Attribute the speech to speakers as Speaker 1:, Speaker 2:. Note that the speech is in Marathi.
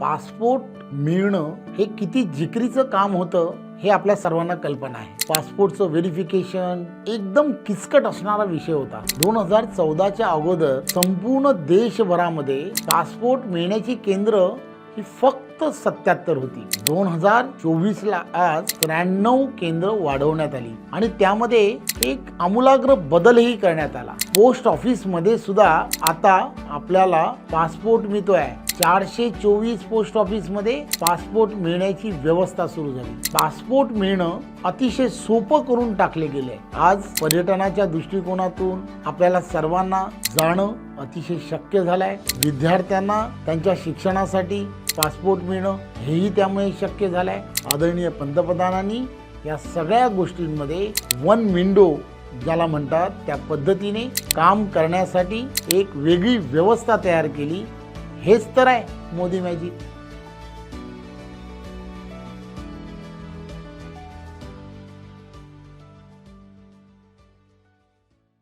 Speaker 1: पासपोर्ट मिळणं हे किती जिकरीचं काम होतं हे आपल्या सर्वांना कल्पना आहे. पासपोर्टचं व्हेरिफिकेशन एकदम किचकट असणारा विषय होता. दोन हजार चौदाच्या अगोदर संपूर्ण देशभरामध्ये पासपोर्ट मिळण्याची केंद्र ही फक्त सत्याहत्तर होती. दोन हजार चोवीस ला आज त्र्याण्णव केंद्र वाढवण्यात आली आणि त्यामध्ये एक आमूलाग्र बदलही करण्यात आला. पोस्ट ऑफिसमध्ये सुद्धा आता आपल्याला पासपोर्ट मिळतोय. चारशे चोवीस पोस्ट ऑफिसमध्ये पासपोर्ट मिळण्याची व्यवस्था सुरू झाली. पासपोर्ट मिळणं अतिशय सोपं करून टाकले गेले आज पर्यटनाच्या दृष्टिकोनातून आपल्याला सर्वांना जाणं अतिशय शक्य झालंय. विद्यार्थ्यांना त्यांच्या शिक्षणासाठी पासपोर्ट मिळणं हेही त्यामुळे शक्य झालंय. आदरणीय पंतप्रधानांनी या सगळ्या गोष्टींमध्ये वन विंडो ज्याला म्हणतात त्या पद्धतीने काम करण्यासाठी एक वेगळी व्यवस्था तयार केली. हेच तर आहे मोदी मॅजिक